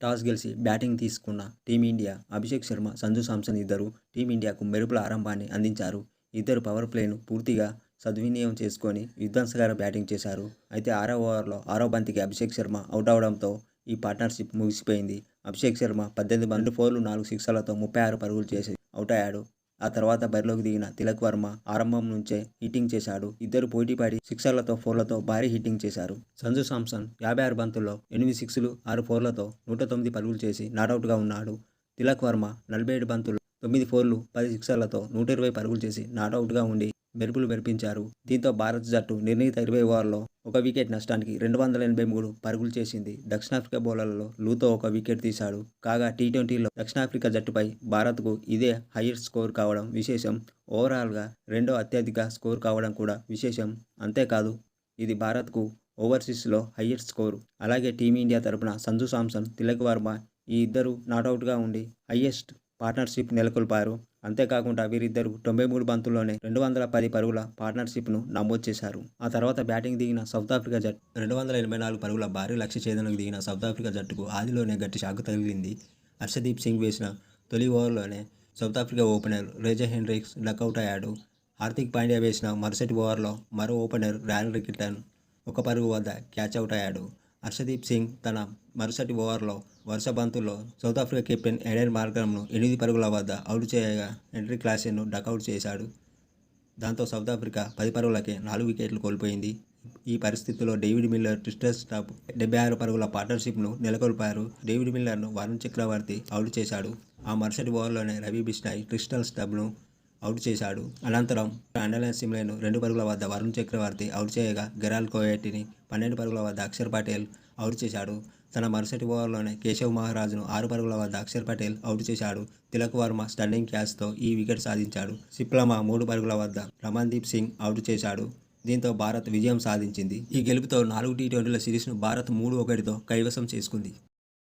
Toss గెలిచి batting తీసుకున్న team India Abhishek Sharma Sanju Samson ఇద్దరు టీమిండియాకు మెరుపుల ఆరంభాన్ని అందించారు. ఇద్దరు పవర్ ప్లేను పూర్తిగా సద్వినియోగం చేసుకొని విధ్వంసకర బ్యాటింగ్ చేశారు. అయితే ఆరో ఓవర్లో ఆరో బంతికి అభిషేక్ శర్మ అవుట్ అవడంతో ఈ పార్ట్నర్షిప్ ముగిసిపోయింది. అభిషేక్ శర్మ పద్దెనిమిది బండ్లు ఫోర్లు నాలుగు సిక్సర్లతో ముప్పై ఆరు పరుగులు చేసి అవుట్ అయ్యాడు. ఆ తర్వాత బరిలోకి దిగిన తిలక్ వర్మ ఆరంభం నుంచే హిట్టింగ్ చేశాడు. ఇద్దరు పోటీపడి సిక్సర్లతో ఫోర్లతో భారీ హిట్టింగ్ చేశారు. సంజు సామ్సన్ యాభై ఆరు బంతుల్లో ఎనిమిది సిక్స్లు ఆరు ఫోర్లతో నూట తొమ్మిది పరుగులు చేసి నాటౌట్గా ఉన్నాడు. తిలక్ వర్మ నలభై ఏడు బంతులు తొమ్మిది ఫోర్లు పది సిక్సర్లతో నూట ఇరవై పరుగులు చేసి నాటౌట్గా ఉండి మెరుపులు మెరిపించారు. దీంతో భారత్ జట్టు నిర్ణీత ఇరవై ఓవర్లో ఒక వికెట్ నష్టానికి రెండు వందల ఎనభై మూడు పరుగులు చేసింది. దక్షిణాఫ్రికా బౌలర్లలో లూతో ఒక వికెట్ తీశాడు. కాగా టీ ట్వంటీలో దక్షిణాఫ్రికా జట్టుపై భారత్కు ఇదే హైయెస్ట్ స్కోర్ కావడం విశేషం. ఓవరాల్గా రెండో అత్యధిక స్కోర్ కావడం కూడా విశేషం. అంతేకాదు ఇది భారత్కు ఓవర్సీస్లో హయ్యెస్ట్ స్కోరు. అలాగే టీమిండియా తరపున సంజు సామ్సన్ తిలక్ వర్మ ఈ ఇద్దరు నాట్అవుట్గా ఉండి హయ్యెస్ట్ పార్ట్నర్షిప్ నెలకొల్పారు. అంతేకాకుండా వీరిద్దరు తొంభై మూడు బంతుల్లోనే రెండు వందల పది పరుగుల పార్ట్నర్షిప్ను నమోదు చేశారు. ఆ తర్వాత బ్యాటింగ్ దిగిన సౌత్ ఆఫ్రికా జట్టు రెండు వందల ఎనభై నాలుగు పరుగుల భారీ లక్ష్య ఛేదనకు దిగిన సౌత్ ఆఫ్రికా జట్టుకు ఆదిలోనే గట్టి షాకు తగిలింది. హర్షదీప్ సింగ్ వేసిన తొలి ఓవర్లోనే south Africa opener Reza Henriques duck out అయ్యాడు. హార్దిక్ పాండ్యా వేసిన మరుసటి ఓవర్లో మరో ఓపెనర్ ర్యాన్ రికిటన్ ఒక పరుగు వద్ద క్యాచ్ అవుట్ అయ్యాడు. హర్షదీప్ సింగ్ తన మరుసటి ఓవర్లో వరుస బంతుల్లో సౌత్ ఆఫ్రికా కెప్టెన్ ఎడెన్ మార్గంను ఎనిమిది పరుగుల వద్ద అవుట్ చేయగా ఎంట్రీ క్లాసెన్ను డకౌట్ చేశాడు. దాంతో సౌత్ ఆఫ్రికా పది పరుగులకే నాలుగు వికెట్లు కోల్పోయింది. ఈ పరిస్థితిలో డేవిడ్ మిల్లర్ ట్విస్టర్ స్టాప్ డెబ్బై ఆరు పరుగుల పార్ట్నర్షిప్ను నెలకొల్పారు. డేవిడ్ మిల్లర్ను వరుణ్ చక్రవర్తి అవుట్ చేశాడు. ఆ మరుసటి ఓవర్లోనే రవి బిష్నాయ్ క్రిస్టల్ స్టబ్ను అవుట్ చేశాడు. అనంతరం అండర్లైన్ సిమ్లేను రెండు పరుగుల వద్ద వరుణ్ చక్రవర్తి అవుట్ చేయగా గెరాల్ కోయటిని పన్నెండు పరుగుల వద్ద అక్షర్ పటేల్ అవుట్ చేశాడు. తన మరుసటి ఓవర్లోనే కేశవ్ మహారాజును ఆరు పరుగుల వద్ద అక్షర్ పటేల్ అవుట్ చేశాడు. తిలక్ వర్మ స్టన్నింగ్ క్యాచ్తో ఈ వికెట్ సాధించాడు. సిప్లమా మూడు పరుగుల వద్ద రమన్దీప్ సింగ్ అవుట్ చేశాడు. దీంతో భారత్ విజయం సాధించింది. ఈ గెలుపుతో నాలుగు టీ ట్వంటీల సిరీస్ను భారత్ మూడు ఒకటితో కైవసం చేసుకుంది.